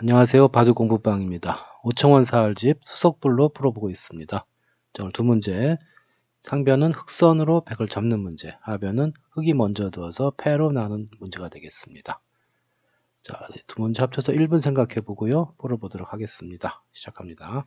안녕하세요. 바둑 공부방입니다. 오청원 사할집 수석불로 풀어보고 있습니다. 자, 오늘 두 문제. 상변은 흑선으로 백을 잡는 문제, 하변은 흑이 먼저 두어서 패로 나눈 문제가 되겠습니다. 자, 네, 두 문제 합쳐서 1분 생각해 보고요. 풀어보도록 하겠습니다. 시작합니다.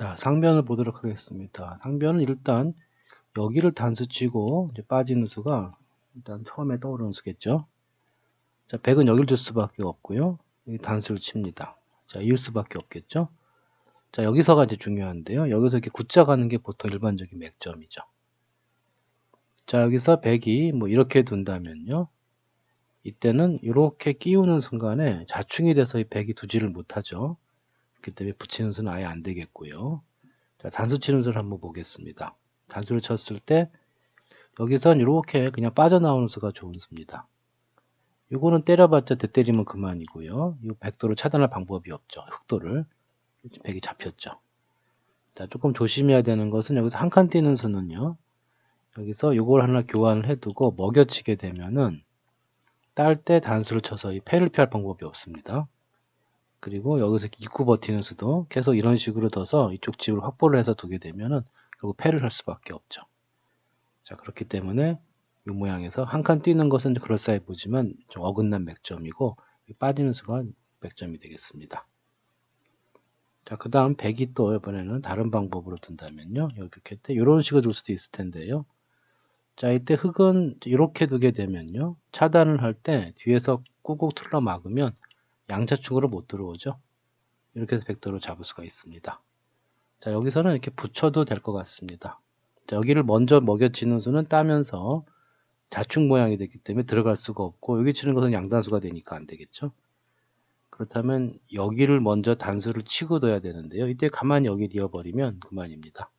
자, 상변을 보도록 하겠습니다. 상변은 일단 여기를 단수 치고 이제 빠지는 수가 일단 처음에 떠오르는 수겠죠. 자, 100은 여기를 줄 수밖에 없고요. 단수를 칩니다. 자, 이을 수밖에 없겠죠. 자, 여기서가 이제 중요한데요. 여기서 이렇게 굳자 가는 게 보통 일반적인 맥점이죠. 자, 여기서 100이 뭐 이렇게 둔다면요. 이때는 이렇게 끼우는 순간에 자충이 돼서 이 100이 두지를 못하죠. 그렇기 때문에 붙이는 수는 아예 안 되겠고요. 자, 단수 치는 수를 한번 보겠습니다. 단수를 쳤을 때 여기선 이렇게 그냥 빠져나오는 수가 좋은 수입니다. 이거는 때려봤자 대 때리면 그만이고요. 이 백도를 차단할 방법이 없죠. 흑도를. 백이 잡혔죠. 자, 조금 조심해야 되는 것은 여기서 한 칸 뛰는 수는요. 여기서 이걸 하나 교환을 해두고 먹여치게 되면은 딸 때 단수를 쳐서 이 패를 피할 방법이 없습니다. 그리고 여기서 입구 버티는 수도 계속 이런 식으로 둬서 이쪽 집을 확보를 해서 두게 되면은 결국 패를 할 수밖에 없죠. 자 그렇기 때문에 이 모양에서 한 칸 뛰는 것은 그럴싸해 보지만 좀 어긋난 맥점이고 빠지는 수가 맥점이 되겠습니다. 자, 그 다음 100이 또 이번에는 다른 방법으로 둔다면요. 이렇게 때 이런 식으로 둘 수도 있을 텐데요. 자, 이때 흙은 이렇게 두게 되면요. 차단을 할 때 뒤에서 꾹꾹 틀러 막으면 양자축으로 못 들어오죠. 이렇게 해서 백도로 잡을 수가 있습니다. 자, 여기서는 이렇게 붙여도 될 것 같습니다. 자, 여기를 먼저 먹여치는 수는 따면서 자축 모양이 됐기 때문에 들어갈 수가 없고 여기 치는 것은 양단수가 되니까 안 되겠죠. 그렇다면 여기를 먼저 단수를 치고 둬야 되는데요. 이때 가만히 여기 뉘어버리면 그만입니다.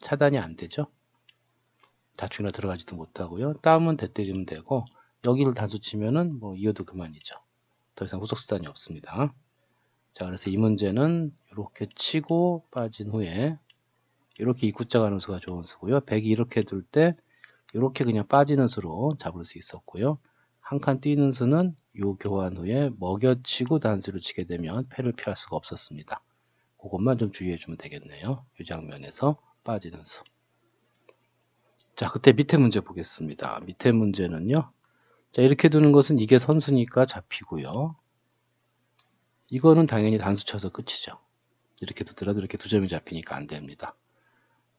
차단이 안 되죠. 자축이나 들어가지도 못하고요. 따면 대 때리면 되고 여기를 단수 치면은 뭐 이어도 그만이죠. 더 이상 후속 수단이 없습니다. 자, 그래서 이 문제는 이렇게 치고 빠진 후에 이렇게 입구자 가는 수가 좋은 수고요. 100이 이렇게 둘 때 이렇게 그냥 빠지는 수로 잡을 수 있었고요. 한 칸 뛰는 수는 요 교환 후에 먹여치고 단수를 치게 되면 패를 피할 수가 없었습니다. 그것만 좀 주의해 주면 되겠네요. 이 장면에서 빠지는 수. 자, 그때 밑에 문제 보겠습니다. 밑에 문제는요. 자, 이렇게 두는 것은 이게 선수니까 잡히고요. 이거는 당연히 단수 쳐서 끝이죠. 이렇게 두더라도 이렇게 두 점이 잡히니까 안 됩니다.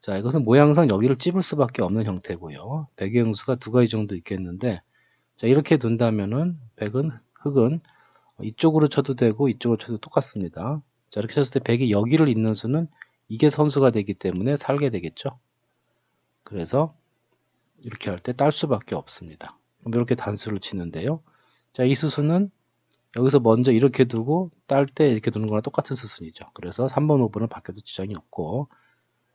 자, 이것은 모양상 여기를 찝을 수밖에 없는 형태고요. 배경수가 두 가지 정도 있겠는데, 자, 이렇게 둔다면은 백은, 흑은 이쪽으로 쳐도 되고 이쪽으로 쳐도 똑같습니다. 자, 이렇게 쳤을 때 백이 여기를 잇는 수는 이게 선수가 되기 때문에 살게 되겠죠. 그래서 이렇게 할 때 딸 수밖에 없습니다. 이렇게 단수를 치는데요. 자, 이 수순은 여기서 먼저 이렇게 두고 딸 때 이렇게 두는 거랑 똑같은 수순이죠. 그래서 3번, 5번은 바뀌어도 지장이 없고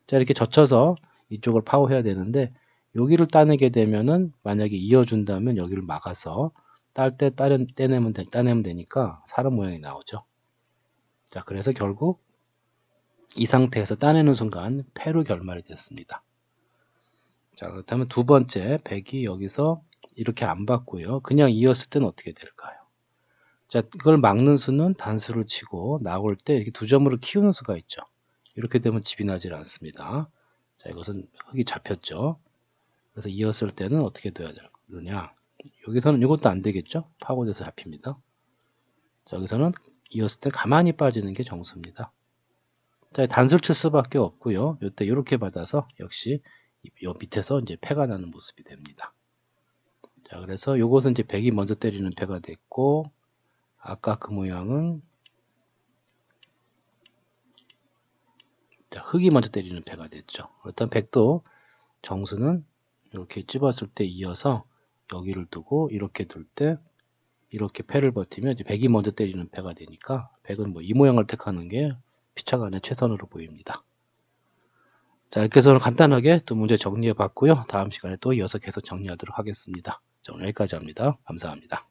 자, 이렇게 젖혀서 이쪽을 파워해야 되는데 여기를 따내게 되면은 만약에 이어준다면 여기를 막아서 딸때 떼내면, 따내면 되니까 사람 모양이 나오죠. 자, 그래서 결국 이 상태에서 따내는 순간 패로 결말이 됐습니다. 자, 그렇다면 두 번째 100이 여기서 이렇게 안 받고요. 그냥 이었을 때는 어떻게 될까요? 자, 이걸 막는 수는 단수를 치고 나올 때 이렇게 두 점으로 키우는 수가 있죠. 이렇게 되면 집이 나질 않습니다. 자, 이것은 흙이 잡혔죠. 그래서 이었을 때는 어떻게 돼야 되느냐? 여기서는 이것도 안 되겠죠? 파고돼서 잡힙니다. 자, 여기서는 이었을 때 가만히 빠지는 게 정수입니다. 자, 단수를 칠 수밖에 없고요. 이때 이렇게 받아서 역시 요 밑에서 이제 패가 나는 모습이 됩니다. 자, 그래서 요것은 이제 백이 먼저 때리는 패가 됐고 아까 그 모양은 자, 흑이 먼저 때리는 패가 됐죠. 일단 백도 정수는 이렇게 찝었을 때 이어서 여기를 두고 이렇게 둘 때 이렇게 패를 버티면 이제 백이 먼저 때리는 패가 되니까 백은 뭐 이 모양을 택하는 게 피차간의 최선으로 보입니다. 자 이렇게 해서 간단하게 또 문제 정리해 봤고요. 다음 시간에 또 이어서 계속 정리하도록 하겠습니다. 자 오늘 여기까지 합니다. 감사합니다.